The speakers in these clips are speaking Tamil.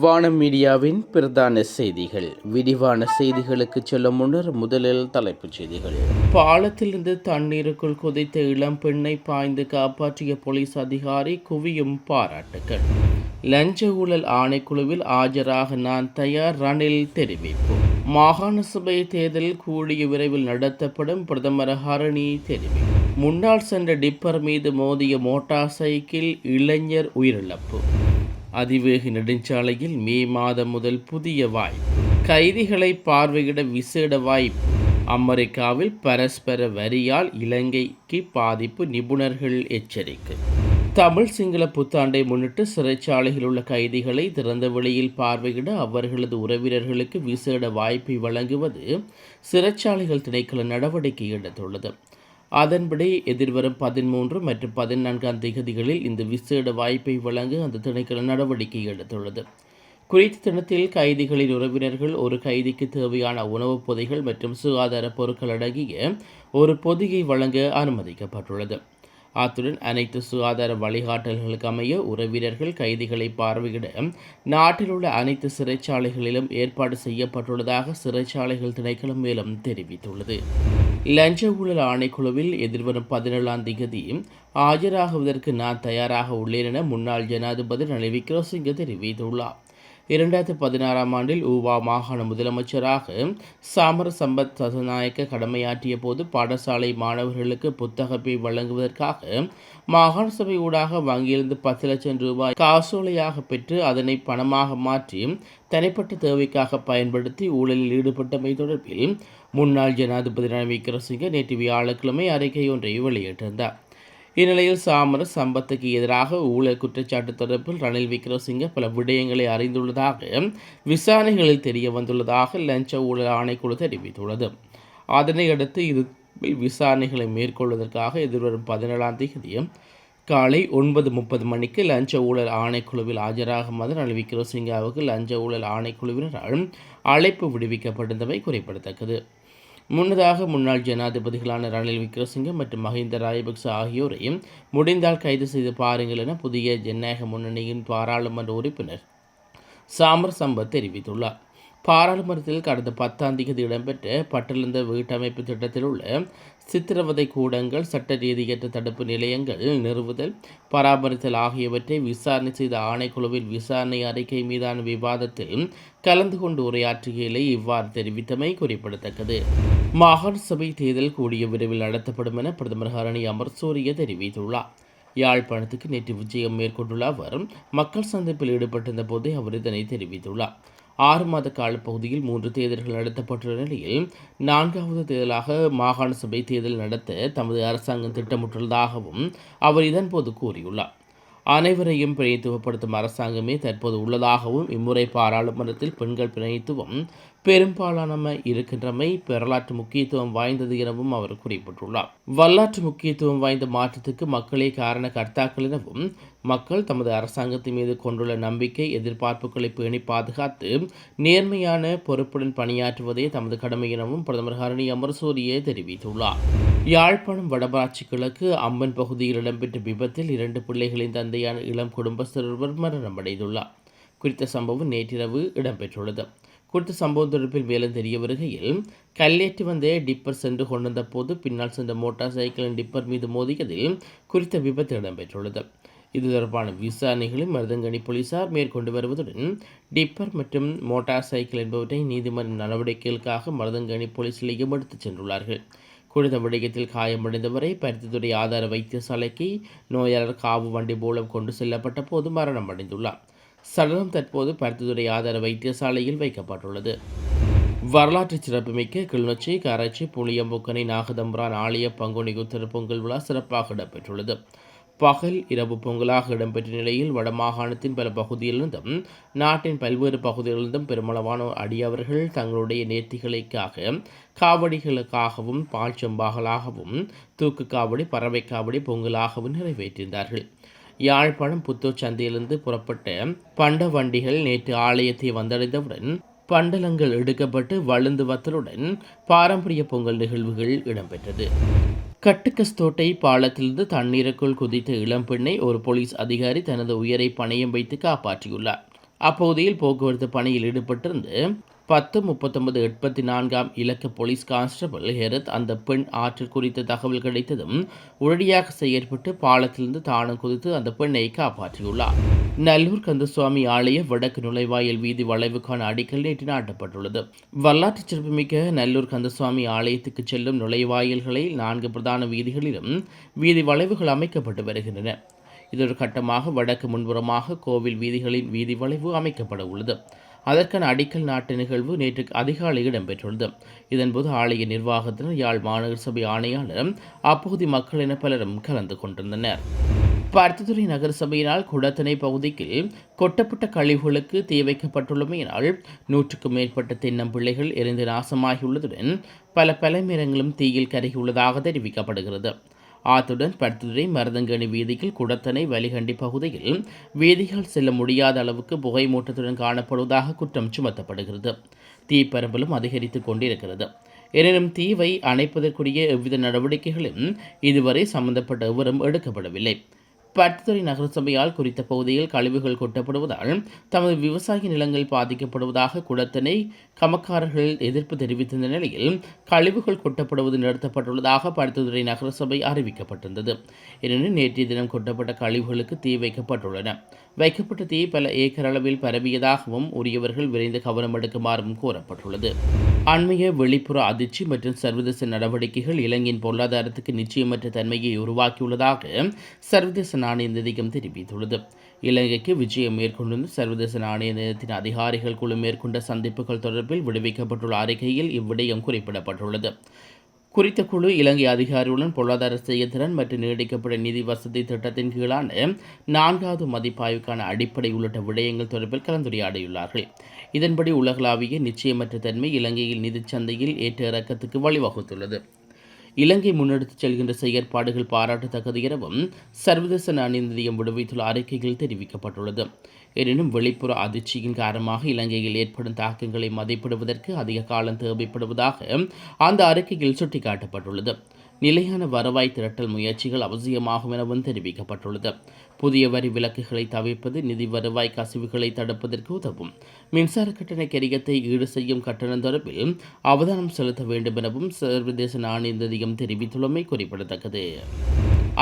வானம் மீடியாவின் பிரதான செய்திகள். விரிவான செய்திகளுக்கு செல்லும் முன்னர் முதலில் தலைப்புச் செய்திகள். பாலத்திலிருந்து தண்ணீருக்குள் குதித்த இளம் பெண்ணை பாய்ந்து காப்பாற்றிய போலீஸ் அதிகாரி குவியும் பாராட்டுகள் லஞ்ச ஊழல் ஆணைக்குழுவில் ஆஜராக நான் தயார் ரணில் தெரிவிப்பு. மாகாண சபை தேர்தல் கூடிய விரைவில் நடத்தப்படும் பிரதமர் ஹரணி தெரிவிப்பு. முன்னாள் சென்ற டிப்பர் மீது மோதிய மோட்டார் சைக்கிள் இளைஞர் உயிரிழப்பு. அதிவேக நெடுஞ்சாலையில் மே மாதம் முதல் புதிய வாய்ப்பு கைதிகளை பார்வையிட விசேட வாய்ப்பு அமெரிக்காவில் பரஸ்பர வரியால் இலங்கைக்கு பாதிப்பு நிபுணர்கள் எச்சரிக்கை. தமிழ் சிங்கள புத்தாண்டை முன்னிட்டு சிறைச்சாலையில் உள்ள கைதிகளை திறந்த வெளியில் பார்வையிட அவர்களது உறவினர்களுக்கு விசேட வாய்ப்பை வழங்குவது சிறைச்சாலைகள் திணைக்கள நடவடிக்கை எடுத்துள்ளது. அதன்படி எதிர்வரும் பதிமூன்று மற்றும் பதினான்காம் திகதிகளில் இந்த விசேட வாய்ப்பை வழங்க அந்த திணைக்கள நடவடிக்கை எடுத்துள்ளது. குறித்த தினத்தில் கைதிகளின் உறவினர்கள் ஒரு கைதிக்கு தேவையான உணவுப் பொதிகள் மற்றும் சுகாதார பொருட்கள் அடங்கிய ஒரு பொதிகை வழங்க அனுமதிக்கப்பட்டுள்ளது. அத்துடன் அனைத்து சுகாதார வழிகாட்டல்களுக்கு அமைய உறவினர்கள் கைதிகளை பார்வையிட நாட்டில் உள்ள அனைத்து சிறைச்சாலைகளிலும் ஏற்பாடு செய்யப்பட்டுள்ளதாக சிறைச்சாலைகள் திணைக்களம் மேலும் தெரிவித்துள்ளது. லஞ்ச ஊழல் ஆணைக்குழுவில் எதிர்வரும் பதினேழாம் தேதி ஆஜராகுவதற்கு நான் தயாராக உள்ளேன் என முன்னாள் ஜனாதிபதி ரணில் விக்ரமசிங்க தெரிவித்துள்ளார். இரண்டாயிரத்தி பதினாறாம் ஆண்டில் ஊவா மாகாண முதலமைச்சராக சாமர சம்பத் சசநாயக்க கடமையாற்றிய போது பாடசாலை மாணவர்களுக்கு புத்தகப்பை வழங்குவதற்காக மாகாண சபை ஊடாக வங்கியிலிருந்து பத்து லட்சம் ரூபாய் காசோலையாக பெற்று அதனை பணமாக மாற்றி தனிப்பட்ட தேவைக்காக பயன்படுத்தி ஊழலில் ஈடுபட்டமை தொடர்பில் முன்னாள் ஜனாதிபதி ரணில் விக்ரமசிங்க நேற்று வியாழக்கிழமை அறிக்கை ஒன்றை வெளியிட்டிருந்தார். இந்நிலையில் சாமர சம்பத்துக்கு எதிராக ஊழல் குற்றச்சாட்டு தொடர்பில் ரணில் விக்ரமசிங்க பல விடயங்களை அறிந்துள்ளதாக விசாரணைகளில் தெரிய வந்துள்ளதாக லஞ்ச ஊழல் ஆணைக்குழு தெரிவித்துள்ளது. அதனையடுத்து இது விசாரணைகளை மேற்கொள்வதற்காக எதிர்வரும் பதினேழாம் தேதியும் காலை ஒன்பது முப்பது மணிக்கு லஞ்ச ஊழல் ஆணைக்குழுவில் ஆஜராகுமாறு ரணில் விக்ரமசிங்காவுக்கு லஞ்ச ஊழல் ஆணைக்குழுவினரால் அழைப்பு விடுவிக்கப்பட்டிருந்தமை குறிப்பிடத்தக்கது. முன்னதாக முன்னாள் ஜனாதிபதிகளான ரணில் விக்ரமசிங்க மற்றும் மஹிந்த ராஜபக்ச ஆகியோரையும் முடிந்தால் கைது செய்து பாருங்கள் என புதிய ஜனநாயக முன்னணியின் பாராளுமன்ற உறுப்பினர் சாமர் சம்பத் தெரிவித்துள்ளார். பாராளுமன்றத்தில் கடந்த பத்தாம் தேதி இடம்பெற்ற பட்டலந்த வீட்டமைப்பு திட்டத்தில் உள்ள சித்திரவதை கூடங்கள் சட்ட ரீதியற்ற தடுப்பு நிலையங்கள் நிறுவுதல் பராமரித்தல் ஆகியவற்றை விசாரணை செய்த ஆணைக்குழுவின் விசாரணை அறிக்கை மீதான விவாதத்தில் கலந்து கொண்டு உரையாற்றுகையிலே இவ்வாறு தெரிவித்தமை குறிப்பிடத்தக்கது. மாகாண சபை தேர்தல் கூடிய விரைவில் நடத்தப்படும் என பிரதமர் ஹரணி அமர்சூரிய தெரிவித்துள்ளார். யாழ்ப்பாணத்துக்கு நேற்று விஜயம் மேற்கொண்டுள்ள அவர் மக்கள் சந்திப்பில் ஈடுபட்டிருந்த போதே அவர் இதனை தெரிவித்துள்ளார். ஆறு மாத கால பகுதியில் மூன்று தேர்தல்கள் நடத்தப்பட்டுள்ள நிலையில் நான்காவது தேர்தலாக மாகாண சபை தேர்தல் நடத்த தமது அரசாங்கம் திட்டமிட்டுள்ளதாகவும் அவர் இதன்போது கூறியுள்ளார். அனைவரையும் பிரதித்துவப்படுத்தும் அரசாங்கமே தற்போது உள்ளதாகவும் இம்முறை பாராளுமன்றத்தில் பெண்கள் பிணைத்துவம் பெரும்பாலானமை இருக்கின்றமை வரலாற்று முக்கியத்துவம் வாய்ந்தது எனவும் அவர் குறிப்பிட்டுள்ளார். வரலாற்று முக்கியத்துவம் வாய்ந்த மாற்றத்துக்கு மக்களே காரண கர்த்தாக்கள் எனவும் மக்கள் தமது அரசாங்கத்தின் மீது கொண்டுள்ள நம்பிக்கை எதிர்பார்ப்புகளை பேணி பாதுகாத்து நேர்மையான பொறுப்புடன் பணியாற்றுவதே தமது கடமை எனவும் பிரதமர் ஹரணி அமர்சூரியே தெரிவித்துள்ளார். யாழ்ப்பாணம் வடபராட்சி கிழக்கு அம்பன் பகுதியில் இடம்பெற்ற விபத்தில் இரண்டு பிள்ளைகளின் தந்தையான இளம் குடும்பஸ்தர் ஒருவர் மரணமடைந்துள்ளார். குறித்த சம்பவம் நேற்றிரவு இடம்பெற்றுள்ளது. குறித்த சம்பவம் தொடர்பில் மேலும் தெரிய வருகையில் கல்லேற்றி வந்த டிப்பர் சென்று கொண்டிருந்த போது பின்னால் சென்ற மோட்டார் சைக்கிளின் டிப்பர் மீது மோதியதில் குறித்த விபத்து இடம்பெற்றுள்ளது. இது தொடர்பான விசாரணைகளை மருதங்கனி போலீசார் மேற்கொண்டு வருவதுடன் டிப்பர் மற்றும் மோட்டார் சைக்கிள் என்பவற்றை நீதிமன்ற நடவடிக்கைகளுக்காக மருதங்கனி போலீஸ் நிலையம் எடுத்துச் சென்றுள்ளார்கள். குறித்த விடயத்தில் காயமடைந்தவரை பருத்தித்துறை ஆதார வைத்தியசாலைக்கு நோயாளர் காவு வண்டி மூலம் கொண்டு செல்லப்பட்ட போது மரணம் அடைந்துள்ளார். சடலம் தற்போது பருத்தித்துறை ஆதார வைத்தியசாலையில் வைக்கப்பட்டுள்ளது. வரலாற்று சிறப்புமிக்க கிளிநொச்சி கராச்சி புளியம்புக்கனை நாகதம்பரான் ஆலய பங்குனி உத்தர பொங்கல் விழா சிறப்பாக இடம்பெற்றுள்ளது. பகல் இரவு பொங்கலாக இடம்பெற்ற நிலையில் வடமாகாணத்தின் பல பகுதியிலிருந்தும் நாட்டின் பல்வேறு பகுதிகளிலிருந்தும் பெருமளவான அடியவர்கள் தங்களுடைய நேர்த்திகளுக்காக காவடிகளுக்காகவும் பால் செம்பாகலாகவும் தூக்கு காவடி பறவை காவடி பொங்கலாகவும் நிறைவேற்றியிருந்தார்கள். யாழ்ப்பாணம் புத்தூர் சந்தையிலிருந்து புறப்பட்ட பண்ட வண்டிகள் நேற்று ஆலயத்தை வந்தடைந்தவுடன் பண்டலங்கள் எடுக்கப்பட்டு வழுந்து வத்தலுடன் பாரம்பரிய பொங்கல் நிகழ்வுகள் இடம்பெற்றது. கட்டுக்கஸ்தோட்டை பாலத்திலிருந்து தண்ணீருக்குள் குதித்த இளம்பெண்ணை ஒரு போலீஸ் அதிகாரி தனது உயிரை பணையம் வைத்து காப்பாற்றியுள்ளார். அப்பகுதியில் போக்குவரத்து பணியில் ஈடுபட்டிருந்து பத்து முப்பத்தொன்பது எண்பத்தி நான்காம் இலக்க போலீஸ் கான்ஸ்டபிள் ஹெரத் அந்த பெண் ஆற்றில் குறித்த தகவல் கிடைத்ததும் உடனடியாக செயற்பட்டு பாலத்திலிருந்து தானம் குதித்து அந்த பெண்ணை காப்பாற்றியுள்ளார். நல்லூர் கந்தசுவாமி ஆலய வடக்கு நுழைவாயில் வீதி வளைவுக்கான அடிக்கல் நேற்று நாட்டப்பட்டுள்ளது. வரலாற்று சிறப்புமிக்க நல்லூர் கந்தசுவாமி ஆலயத்துக்கு செல்லும் நுழைவாயில்களில் நான்கு பிரதான வீதிகளிலும் வீதி வளைவுகள் அமைக்கப்பட்டு வருகின்றன. இதொரு கட்டமாக வடக்கு முன்புறமாக கோவில் வீதிகளின் வீதி வளைவு அமைக்கப்பட உள்ளது. அதற்கான அடிக்கல் நாட்டு நிகழ்வு நேற்று அதிகாலை இடம்பெற்றுள்ளது. இதன்போது ஆலய நிர்வாகத்தினர் யாழ் மாநகர சபை ஆணையாளரும் அப்பகுதி மக்கள் என பலரும் கலந்து கொண்டிருந்தனர். பருத்தித்துறை நகரசபையினால் குடத்தனை பகுதிக்கு கொட்டப்பட்ட கழிவுகளுக்கு தீ வைக்கப்பட்டுள்ளமையினால் நூற்றுக்கும் மேற்பட்ட தென்னம்பிள்ளைகள் எரிந்து நாசமாகியுள்ளதுடன் பல பலமரங்களும் தீயில் கருகியுள்ளதாக தெரிவிக்கப்படுகிறது. ஆத்துடன் பருத்துறை மருதங்கணி வீதியில் குடத்தனை வலிகண்டி பகுதியில் வீதிகள் செல்ல முடியாத அளவுக்கு புகை மூட்டத்துடன் காணப்படுவதாக குற்றம் சுமத்தப்படுகிறது. தீப்பரம்பலும் அதிகரித்துக் கொண்டிருக்கிறது. எனினும் தீவை அணைப்பதற்குரிய எவ்வித நடவடிக்கைகளும் இதுவரை சம்பந்தப்பட்ட எவரும் எடுக்கப்படவில்லை. பட்டுத்துறை நகரசபையால் குறித்த பகுதியில் கழிவுகள் கொட்டப்படுவதால் தமது விவசாய நிலங்கள் பாதிக்கப்படுவதாக குடத்தனை கமக்காரர்கள் எதிர்ப்பு தெரிவித்திருந்த நிலையில் கழிவுகள் கொட்டப்படுவது நிறுத்தப்பட்டுள்ளதாக பட்டுத்துறை நகரசபை அறிவிக்கப்பட்டிருந்தது. எனினும் நேற்றைய தினம் கொட்டப்பட்ட கழிவுகளுக்கு தீ வைக்கப்பட்டுள்ளன. வைக்கப்பட்ட தீ பல ஏக்கர் அளவில் பரவியதாகவும் உரியவர்கள் விரைந்து கவனம் எடுக்குமாறும் கூறப்பட்டுள்ளது. அண்மைய வெளிப்புற அதிர்ச்சி மற்றும் சர்வதேச நடவடிக்கைகள் இலங்கையின் பொருளாதாரத்துக்கு நிச்சயமற்ற தன்மையை உருவாக்கியுள்ளதாக சர்வதேச நாணய நிதியம் தெரிவித்துள்ளது. இலங்கைக்கு விஜயம் மேற்கொண்டிருந்த சர்வதேச நாணய நிலையத்தின் அதிகாரிகள் குழு மேற்கொண்ட சந்திப்புகள் தொடர்பில் விடுவிக்கப்பட்டுள்ள அறிக்கையில் இவ்விடயம் குறிப்பிடப்பட்டுள்ளது. குறித்த குழு இலங்கை அதிகாரிகளுடன் பொருளாதார செயல்திறன் மற்றும் நீடிக்கப்பட்ட நிதி வசதி திட்டத்தின் கீழான நான்காவது மதிப்பாய்வுக்கான அடிப்படை உள்ளிட்ட விடயங்கள் தொடர்பில் கலந்துரையாடியுள்ளார்கள். இதன்படி உலகளாவிய நிச்சயமற்ற தன்மை இலங்கையில் நிதி சந்தையில் ஏற்ற இறக்கத்துக்கு வழிவகுத்துள்ளது. இலங்கை முன்னெடுத்துச் செல்கின்ற செயற்பாடுகள் பாராட்டத்தக்கது எனவும் சர்வதேச நாணய நிதியம் விடுவித்துள்ள அறிக்கையில் தெரிவிக்கப்பட்டுள்ளது. எனினும் வெளிப்புற அதிர்ச்சியின் காரணமாக இலங்கையில் ஏற்படும் தாக்கங்களை மதிப்பிடுவதற்கு அதிக காலம் தேவைப்படுவதாக அந்த அறிக்கையில் சுட்டிக்காட்டப்பட்டுள்ளது. நிலையான வருவாய் திரட்டல் முயற்சிகள் அவசியமாகும் எனவும் தெரிவிக்கப்பட்டுள்ளது. புதிய வரி விலக்குகளை தவிர்ப்பது நிதி வருவாய் கசிவுகளை தடுப்பதற்கு உதவும். மின்சார கட்டண கரியத்தை ஈடு செய்யும் கட்டணம் தொடர்பில் அவதானம் செலுத்த வேண்டும் எனவும் சர்வதேச நாணய நிதியம் தெரிவித்துள்ளமை குறிப்பிடத்தக்கது.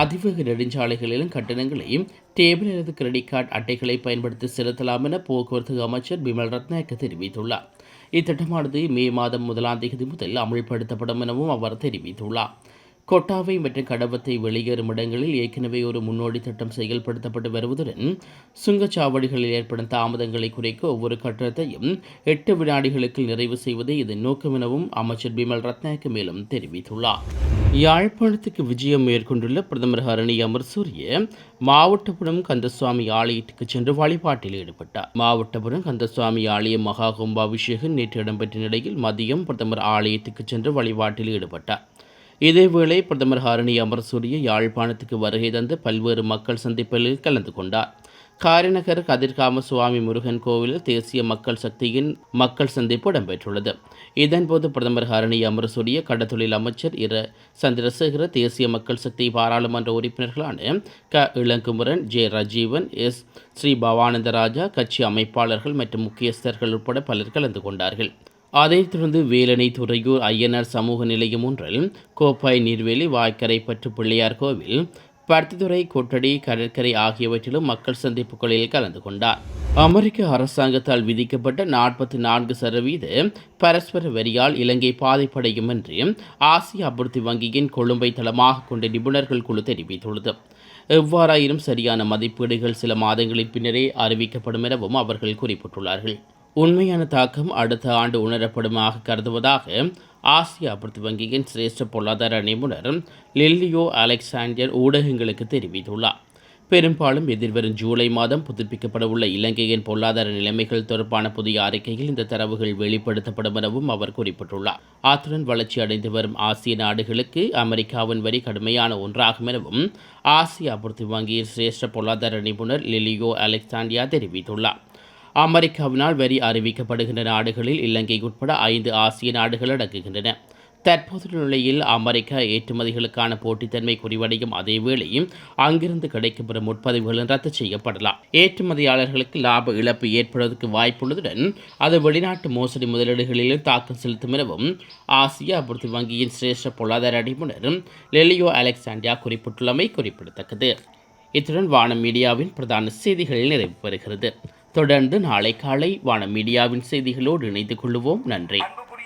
அதிவேக நெடுஞ்சாலைகளிலும் கட்டணங்களையும் டேபிள் அல்லது கிரெடிட் கார்டு அட்டைகளை பயன்படுத்தி செலுத்தலாம் என போக்குவரத்து அமைச்சர் பிமல் ரத்நாயக்க தெரிவித்துள்ளார். இத்திட்டமானது மே மாதம் முதலாம் தேதி முதல் அமல்படுத்தப்படும் எனவும் அவர் தெரிவித்துள்ளார். கொட்டாவை மற்றும் கடவத்தை வெளியேறும் இடங்களில் ஏற்கனவே ஒரு முன்னோடி திட்டம் செயல்படுத்தப்பட்டு வருவதுடன் சுங்கச்சாவடிகளில் ஏற்படும் தாமதங்களை குறைக்க ஒவ்வொரு கட்டணத்தையும் எட்டு வினாடிகளுக்கு நிறைவு செய்வதே இதன் நோக்கம் எனவும் அமைச்சர் பிமல் ரத்நாயக்க மேலும் தெரிவித்துள்ளார். யாழ்ப்பாணத்துக்கு விஜயம் மேற்கொண்டுள்ள பிரதமர் ஹரணி அமர்சூரிய மாவட்டபுரம் கந்தசுவாமி ஆலயத்துக்கு சென்று வழிபாட்டில் ஈடுபட்டார். மாவட்டபுரம் கந்தசுவாமி ஆலய மகா கும்பாபிஷேகம் நேற்று இடம்பெற்ற நிலையில் மதியம் பிரதமர் ஆலயத்துக்கு சென்று வழிபாட்டில் ஈடுபட்டார். இதேவேளை பிரதமர் ஹாரணி அமர்சூரிய யாழ்ப்பாணத்துக்கு வருகை தந்து பல்வேறு மக்கள் சந்திப்பில் கலந்து கொண்டார். காரிநகர் கதிர்காம சுவாமி முருகன் கோவிலில் தேசிய மக்கள் சக்தியின் மக்கள் சந்திப்பு இடம்பெற்றுள்ளது. இதன்போது பிரதமர் ஹரணி அமரசூரிய கடத்தொழில் அமைச்சர் இர சந்திரசேகர தேசிய மக்கள் சக்தி பாராளுமன்ற உறுப்பினர்களான க. இளங்குமரன் ஜே. ரஜீவன் எஸ். ஸ்ரீ. பவானந்தராஜா கட்சி அமைப்பாளர்கள் மற்றும் முக்கியஸ்தர்கள் உட்பட பலர் கலந்து கொண்டார்கள். அதைத் தொடர்ந்து வேலனை துறையூர் ஐயனார் சமூக நிலையம் ஒன்றில் கோப்பாய் நீர்வேலி வாய்க்கரை பற்று பிள்ளையார் கோவில் பருத்தித்துறை கொட்டடி கடற்கரை ஆகியவற்றிலும் மக்கள் சந்திப்புகளில் கலந்து கொண்டார். அமெரிக்க அரசாங்கத்தால் விதிக்கப்பட்ட நாற்பத்தி நான்கு சதவீத பரஸ்பர வரியால் இலங்கை பாதிப்படையும் என்று ஆசிய அபிவிருத்தி வங்கியின் கொழும்பை தளமாக கொண்ட நிபுணர்கள் குழு தெரிவித்துள்ளது. எவ்வாறாயினும் சரியான மதிப்பீடுகள் சில மாதங்களின் பின்னரே அறிவிக்கப்படும் எனவும் அவர்கள் குறிப்பிட்டுள்ளார்கள். உண்மையான தாக்கம் அடுத்த ஆண்டு உணரப்படுமாக கருதுவதாக ஆசிய அபிவிருத்தி வங்கியின் சிரேஷ்ட பொருளாதார நிபுணர் லில்லியோ அலெக்சாண்டர் ஊடகங்களுக்கு தெரிவித்துள்ளார். பெரும்பாலும் எதிர்வரும் ஜூலை மாதம் புதுப்பிக்கப்பட உள்ள இலங்கையின் பொருளாதார நிலைமைகள் தொடர்பான புதிய அறிக்கையில் இந்த தரவுகள் வெளிப்படுத்தப்படும் எனவும் அவர் குறிப்பிட்டுள்ளார். ஆத்துடன் வளர்ச்சி அடைந்து வரும் ஆசிய நாடுகளுக்கு அமெரிக்காவின் வரி கடுமையான ஒன்றாகும் எனவும் ஆசிய அபிவிருத்தி வங்கியின் சிரேஷ்ட பொருளாதார நிபுணர் லிலியோ அலெக்சாண்டியா தெரிவித்துள்ளார். அமெரிக்காவினால் வரி அறிவிக்கப்படுகின்ற நாடுகளில் இலங்கை உட்பட ஐந்து ஆசிய நாடுகள் அடங்குகின்றன. தற்போது நிலையில் அமெரிக்கா ஏற்றுமதிகளுக்கான போட்டித்தன்மை குறைவடையும் அதே வேளையும் அங்கிருந்து கிடைக்கப்பெறும் முற்பதிவுகளும் ரத்து செய்யப்படலாம். ஏற்றுமதியாளர்களுக்கு லாப இழப்பு ஏற்படுவதற்கு வாய்ப்புள்ளதுடன் அது வெளிநாட்டு மோசடி முதலீடுகளிலும் தாக்கம் செலுத்தும் எனவும் ஆசிய அபிவிருத்தி வங்கியின் சிரேஷ்ட பொருளாதார அடிமுனர் லெலியோ அலெக்சாண்டியா குறிப்பிட்டுள்ளமை குறிப்பிடத்தக்கது. இத்துடன் வானம் மீடியாவின் பிரதான செய்திகள் நிறைவு பெறுகிறது. தொடர்ந்து நாளை காலை வான மீடியாவின் செய்திகளோடு இணைந்து கொள்வோம் நன்றி.